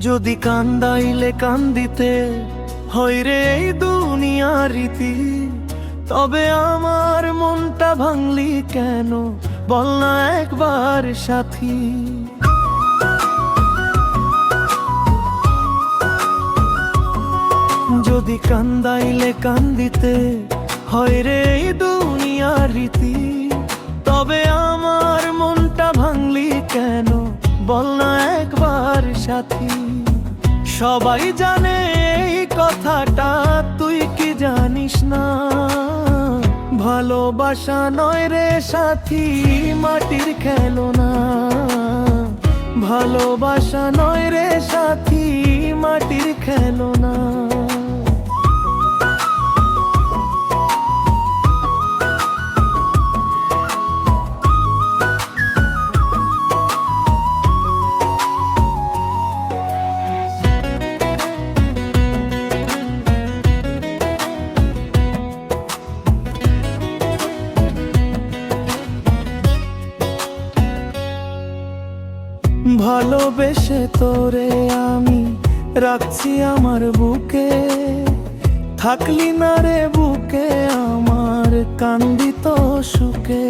যদি কান্দাইলে কান্দিতে হইরে এই দুনিয়া রীতি, তবে আমার মনটা ভাঙলি কেন? বল না একবার সাথী। যদি কান্দাইলে কান্দিতে হয় রে এই দুনিয়া রীতি, তবে আমার মনটা ভাঙলি কেন? বল না একবার সাথী। সবাই জানে এই কথাটা, তুই কি জানিস না? ভালোবাসা নয় রে সাথী, মাটির খেলনা। ভালোবাসা নয় রে সাথী, মাটির খেলনা। ভালোবেসে তোরে আমি রাখছি আমার বুকে। থাকলি না রে বুকে, আমার কান্দিত সুখে।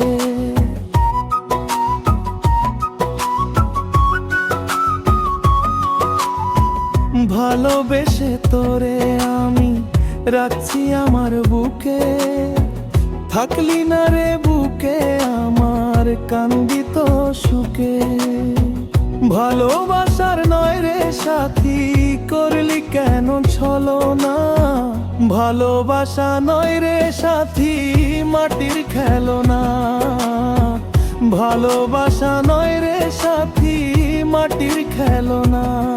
ভালোবেসে তোরে আমি রাখছি আমার বুকে। থাকলি না রে বুকে, আমার কান্দিত সুখে। ভালোবাসার নয় রে সাথী, করলি কেন ছলো না ভালোবাসা নয় রে সাথী, মাটির খেলনা। ভালোবাসা নয় রে সাথী, মাটির খেলনা।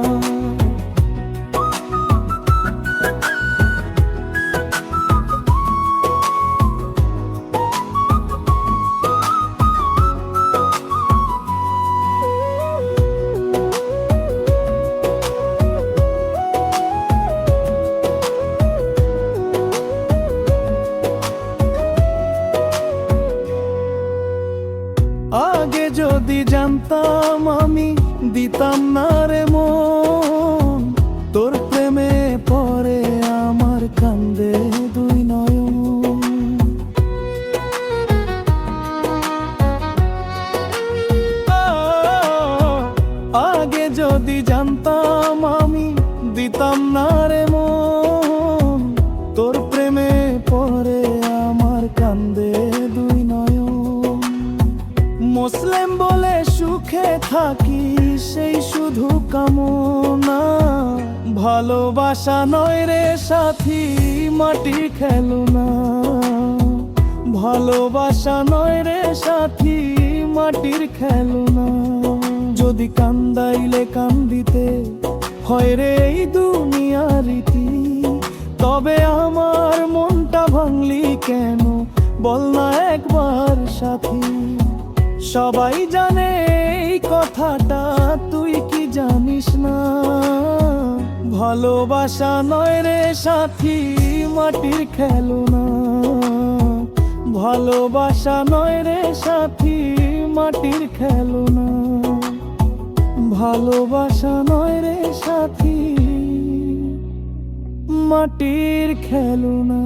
যদি জানতাম আমি দিতাম না রে মন তোর প্রেমে পরে আমার কান্দে। কামনা, ভালোবাসা নয় রে সাথী মাটির খেলনা। ভালোবাসা নয় রে সাথী, মাটির খেলো না যদি কান্দাইলে কান্দিতে হয় রে এই দুনিয়ার রীতি, তবে আমার মনটা ভাঙলি কেন? বল না একবার সাথী। সবাই জানে এই কথাটা, তুই জানিস না, ভালোবাসা নয় রে সাথী, মাটির খেলনা। ভালোবাসা নয় রে সাথী, মাটির খেলনা। ভালোবাসা নয় রে সাথী, মাটির খেলনা।